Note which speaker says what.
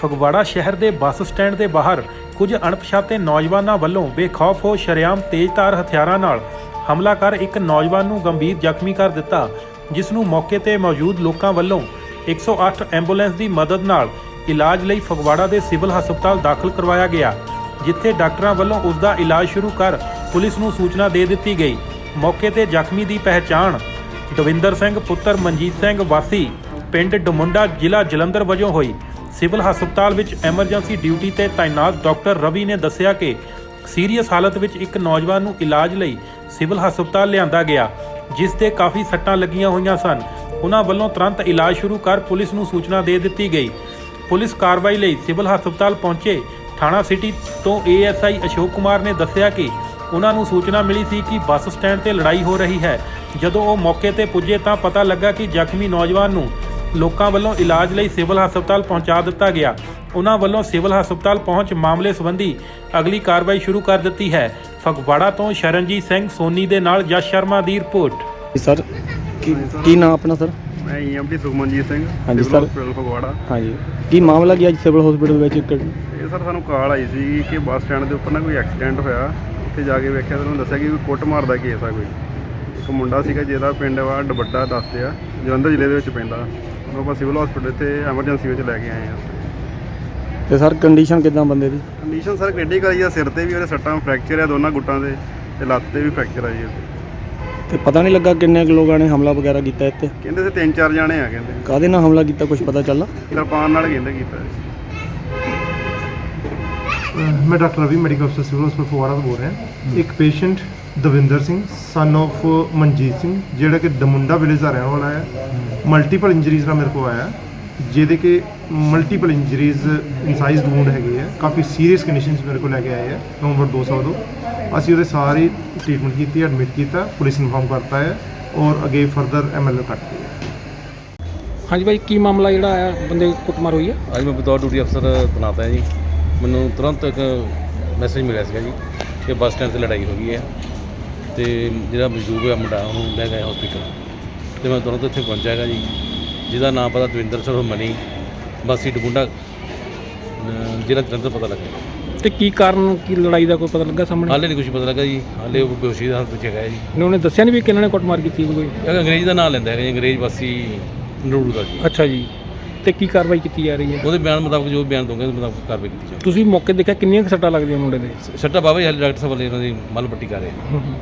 Speaker 1: ਫਗਵਾੜਾ ਸ਼ਹਿਰ ਦੇ bus stand ਦੇ ਬਾਹਰ ਕੁਝ ਅਣਪਛਾਤੇ ਨੌਜਵਾਨਾਂ ਵੱਲੋਂ ਬੇਖੌਫ ਹੋ ਸ਼ਰੇਆਮ ਤੇਜ਼ਧਾਰ ਹਥਿਆਰਾਂ ਨਾਲ ਹਮਲਾ ਕਰ ਇੱਕ ਨੌਜਵਾਨ ਨੂੰ ਗੰਭੀਰ ਜ਼ਖਮੀ ਕਰ ਦਿੱਤਾ, ਜਿਸ ਨੂੰ ਮੌਕੇ ਤੇ ਮੌਜੂਦ ਲੋਕਾਂ ਵੱਲੋਂ 108 ਐਂਬੂਲੈਂਸ ਦੀ ਮਦਦ ਨਾਲ ਇਲਾਜ ਲਈ ਫਗਵਾੜਾ ਦੇ ਸਿਵਲ ਹਸਪਤਾਲ ਦਾਖਲ ਕਰਵਾਇਆ ਗਿਆ, ਜਿੱਥੇ ਡਾਕਟਰਾਂ ਵੱਲੋਂ ਉਸ ਦਾ ਇਲਾਜ ਸ਼ੁਰੂ ਕਰ ਪੁਲਿਸ ਨੂੰ ਸੂਚਨਾ ਦੇ ਦਿੱਤੀ ਗਈ। ਮੌਕੇ ਤੇ ਜ਼ਖਮੀ ਦੀ ਪਹਿਚਾਣ ਦਵਿੰਦਰ ਸਿੰਘ, ਪੁੱਤਰ ਮਨਜੀਤ ਸਿੰਘ ਵਾਸੀ, ਪਿੰਡ ਡਮੁੰਡਾ ਜ਼ਿਲ੍ਹਾ ਜਲੰਧਰ ਵਜੋਂ ਹੋਈ। ਸਿਵਲ ਹਸਪਤਾਲ ਵਿੱਚ ਐਮਰਜੈਂਸੀ ਡਿਊਟੀ ਤੇ ਤਾਇਨਾਤ ਡਾਕਟਰ ਰਵੀ ਨੇ ਦੱਸਿਆ ਕਿ ਸੀਰੀਅਸ ਹਾਲਤ ਵਿੱਚ ਇੱਕ ਨੌਜਵਾਨ ਨੂੰ ਇਲਾਜ ਲਈ ਸਿਵਲ ਹਸਪਤਾਲ ਲਿਆਂਦਾ ਗਿਆ, ਜਿਸ 'ਤੇ ਕਾਫੀ ਸੱਟਾਂ ਲੱਗੀਆਂ ਹੋਈਆਂ ਸਨ। ਉਹਨਾਂ ਵੱਲੋਂ ਤੁਰੰਤ ਇਲਾਜ ਸ਼ੁਰੂ ਕਰ ਪੁਲਿਸ ਨੂੰ ਸੂਚਨਾ ਦੇ ਦਿੱਤੀ ਗਈ। ਪੁਲਿਸ ਕਾਰਵਾਈ ਲਈ ਸਿਵਲ ਹਸਪਤਾਲ ਪਹੁੰਚੇ ਥਾਣਾ ਸਿਟੀ ਤੋਂ ਏਐਸਆਈ ਅਸ਼ੋਕ ਕੁਮਾਰ ਨੇ ਦੱਸਿਆ ਕਿ ਉਹਨਾਂ ਨੂੰ ਸੂਚਨਾ ਮਿਲੀ ਸੀ ਕਿ ਬੱਸ ਸਟੈਂਡ ਤੇ ਲੜਾਈ ਹੋ ਰਹੀ ਹੈ। ਜਦੋਂ ਉਹ ਮੌਕੇ ਤੇ ਪੁੱਜੇ ਤਾਂ ਪਤਾ ਲੱਗਾ ਕਿ ਜ਼ਖਮੀ ਨੌਜਵਾਨ ਨੂੰ ਲੋਕਾਂ ਵੱਲੋਂ ਇਲਾਜ ਲਈ ਸਿਵਲ ਹਸਪਤਾਲ ਪਹੁੰਚਾ ਦਿੱਤਾ ਗਿਆ। ਉਹਨਾਂ ਵੱਲੋਂ ਸਿਵਲ ਹਸਪਤਾਲ ਪਹੁੰਚ ਮਾਮਲੇ ਸੰਬੰਧੀ ਅਗਲੀ ਕਾਰਵਾਈ ਸ਼ੁਰੂ ਕਰ ਦਿੱਤੀ ਹੈ। ਫਗਵਾੜਾ ਤੋਂ ਸ਼ਰਨਜੀਤ ਸਿੰਘ ਸੋਨੀ ਦੇ ਨਾਲ ਯਸ਼ ਸ਼ਰਮਾ ਦੀ ਰਿਪੋਰਟ।
Speaker 2: ਜੀ ਸਰ ਕੀ ਕੀ ਨਾਮ ਆਪਣਾ ਸਰ?
Speaker 3: ਮੈਂ ਈਐਮਟੀ ਸੁਖਮਨਜੀਤ ਸਿੰਘ
Speaker 2: ਹਾਂਜੀ
Speaker 3: ਸਿਵਲ
Speaker 2: ਸਰ।
Speaker 3: ਹਸਪੀਟਲ ਫਗਵਾੜਾ।
Speaker 2: ਹਾਂਜੀ। ਕੀ ਮਾਮਲਾ ਕੀ ਅੱਜ ਸਿਵਲ ਹਸਪੀਟਲ ਵਿੱਚ ਇੱਕ
Speaker 3: ਇਹ ਸਰ ਸਾਨੂੰ ਕਾਲ ਆਈ ਸੀ ਕਿ ਬੱਸ ਸਟੈਂਡ ਦੇ ਉੱਪਰ ਨਾ ਕੋਈ ਐਕਸੀਡੈਂਟ ਹੋਇਆ। ਉੱਥੇ ਜਾ ਕੇ ਵੇਖਿਆ ਤਾਂ ਉਹਨੂੰ ਦੱਸਿਆ ਕਿ ਕੋਈ ਕੁੱਟਮਾਰ ਦਾ ਕੇਸ ਆ ਕੋਈ। ਇੱਕ ਮੁੰਡਾ ਸੀਗਾ ਜਿਹਦਾ ਪਿੰਡ ਵਾ ਡਬੱਡਾ ਦੱਸਦੇ ਆ ਜਲੰਧਰ ਜ਼ਿਲ੍ਹੇ ਦੇ ਵਿੱਚ ਪੈਂਦਾ। ਉਹਨੂੰ ਆਪਾਂ ਸਿਵਲ ਹਸਪੀਟਲ ਤੇ ਐਮਰਜੈਂਸੀ ਵਿੱਚ ਲੈ ਕੇ ਆਏ ਆ।
Speaker 2: ਤੇ ਸਰ ਕੰਡੀਸ਼ਨ ਕਿਦਾਂ ਬੰਦੇ ਦੀ?
Speaker 3: ਕੰਡੀਸ਼ਨ ਸਰ ਕ੍ਰਿਟੀਕਲ ਹੀ ਆ ਸਿਰ ਤੇ ਵੀ ਉਹਦੇ ਸੱਟਾਂ ਫ੍ਰੈਕਚਰ ਆ ਦੋਨਾਂ ਗੁੱਟਾਂ ਦੇ ਤੇ ਲੱਤ ਤੇ ਵੀ ਫ੍ਰੈਕਚਰ ਆ ਜੀ। ਉਹਦੇ।
Speaker 2: ਤੇ ਪਤਾ ਨਹੀਂ ਲੱਗਾ ਕਿੰਨੇ ਕੁ ਲੋਕਾਂ ਨੇ ਹਮਲਾ ਵਗੈਰਾ ਕੀਤਾ ਇੱਥੇ?
Speaker 3: ਕਹਿੰਦੇ ਸੀ ਤਿੰਨ ਚਾਰ ਜਾਣੇ ਆ ਕਹਿੰਦੇ।
Speaker 2: ਕਾਹਦੇ ਨਾਲ ਹਮਲਾ ਕੀਤਾ ਕੁਝ ਪਤਾ ਚੱਲਾ?
Speaker 3: ਕਿਰਪਾਨ ਨਾਲ ਕਹਿੰਦੇ ਕੀਤਾ ਜੀ।
Speaker 4: ਮੈਂ ਡਾਕਟਰ ਰਵੀ ਮੈਡੀਕਲ ਅਫਸਰ ਸਿਵਲ ਹਸਪਤਾਲ ਫਗਵਾੜਾ ਤੋਂ ਬੋਲ ਰਿਹਾ। ਇੱਕ patient Davinder Singh son of Manjit Singh ਜਿਹੜਾ ਕਿ ਦਮੁੰਡਾ ਵਿਲੇਜ ਦਾ ਰਹਿਣ ਵਾਲਾ ਹੈ। ਮਲਟੀਪਲ ਇੰਜਰੀਜ਼ ਨਾਲ ਮੇਰੇ ਕੋਲ ਆਇਆ ਹੈ, ਜਿਹਦੇ ਕਿ ਮਲਟੀਪਲ ਇੰਜਰੀਜ਼ ਇਨਸਾਈਜ਼ਡ ਵੂਡ ਹੈਗੇ ਆ ਕਾਫੀ ਸੀਰੀਅਸ ਕੰਡੀਸ਼ਨਸ ਮੇਰੇ ਕੋਲ ਲੈ ਕੇ ਆਏ ਆ ਨਵੰਬਰ 200 ਤੋਂ। ਅਸੀਂ ਉਹਦੇ ਸਾਰੀ ਟ੍ਰੀਟਮੈਂਟ ਕੀਤੀ ਐਡਮਿਟ ਕੀਤਾ ਪੁਲਿਸ ਇਨਫਾਰਮ ਕਰਤਾ ਹੈ ਔਰ ਅੱਗੇ ਫਰਦਰ ਐਮਐਲਏ ਕੱਟਦੇ ਹੈ।
Speaker 5: ਹਾਂਜੀ ਭਾਈ ਕੀ ਮਾਮਲਾ ਜਿਹੜਾ ਆਇਆ? ਬੰਦੇ ਕੁੱਟਮਾਰ ਹੋਈ ਹੈ?
Speaker 6: ਅੱਜ ਮੈਂ ਬਤੌਰ ਡਿਊਟੀ ਅਫਸਰ ਤੈਨਾਤ ਹਾਂ ਜੀ। ਮੈਨੂੰ ਤੁਰੰਤ ਇੱਕ ਮੈਸੇਜ ਮਿਲਿਆ ਸੀਗਾ ਜੀ ਕਿ ਬੱਸ ਸਟੈਂਡ ਤੇ ਲੜਾਈ ਹੋ ਗਈ ਹੈ। ਤੇ ਜਿਹੜਾ ਮਜ਼ਦੂਰ ਹੋਇਆ ਮੁੰਡਾ ਉਹਨੂੰ ਲੈ ਗਏ ਹਸਪੀਟਲ ਤੇ ਮੈਂ ਤੁਰੰਤ ਇੱਥੇ ਪਹੁੰਚਿਆ ਹੈਗਾ ਜੀ। ਜਿਹਦਾ ਨਾਮ ਪਤਾ ਦਵਿੰਦਰ ਸਿੰਘ ਮਨੀ ਬਾਸੀ ਡਗੁੰਡਾ ਜ਼ਿਲ੍ਹਾ ਜਲੰਧਰ ਪਤਾ ਲੱਗਿਆ।
Speaker 5: ਤੇ ਕੀ ਕਾਰਨ ਕੀ ਲੜਾਈ ਦਾ ਕੋਈ ਪਤਾ ਲੱਗਾ ਸਾਹਮਣੇ?
Speaker 6: ਹਾਲੇ ਨਹੀਂ ਕੁਝ ਪਤਾ ਲੱਗਾ ਜੀ। ਹਾਲੇ ਉਹ ਬੇਹੋਸ਼ੀ ਦਾ ਹਾਲਤ ਵਿੱਚ ਹੈਗਾ ਜੀ।
Speaker 5: ਇਹਨਾਂ ਨੇ ਦੱਸਿਆ ਨਹੀਂ ਵੀ ਕਿਹਨਾਂ ਨੇ ਕੁੱਟਮਾਰ ਕੀਤੀ ਕੋਈ?
Speaker 6: ਇਹ ਅੰਗਰੇਜ਼ ਦਾ ਨਾਮ ਲੈਂਦਾ ਹੈਗਾ ਜੀ ਅੰਗਰੇਜ਼ ਵਾਸੀ ਨਰੂੜ ਦਾ ਜੀ।
Speaker 5: ਅੱਛਾ ਜੀ। ਤੇ ਕੀ ਕਾਰਵਾਈ ਕੀਤੀ ਜਾ ਰਹੀ ਹੈ?
Speaker 6: ਉਹਦੇ ਬਿਆਨ ਮੁਤਾਬਕ ਜੋ ਬਿਆਨ ਦੋਗੇ ਉਹਦੇ ਮੁਤਾਬਕ ਕਾਰਵਾਈ ਕੀਤੀ ਜਾਊਗੀ।
Speaker 5: ਤੁਸੀਂ ਮੌਕੇ ਦੇਖਿਆ ਕਿੰਨੀਆਂ ਕੁ ਸੱਟਾਂ ਲੱਗਦੀਆਂ ਮੁੰਡੇ ਦੇ?
Speaker 6: ਸੱਟਾ ਬਾਬਾ ਜੀ ਹਾਲੇ ਡਾਕਟਰ ਸਾਹਿਬ ਵਾਲੇ ਇਹਨਾਂ ਦੀ ਮੱਲ ਪੱਟੀ ਕਰ ਰਹੇ ਆ
Speaker 5: ਹੂੰ ਹੂੰ।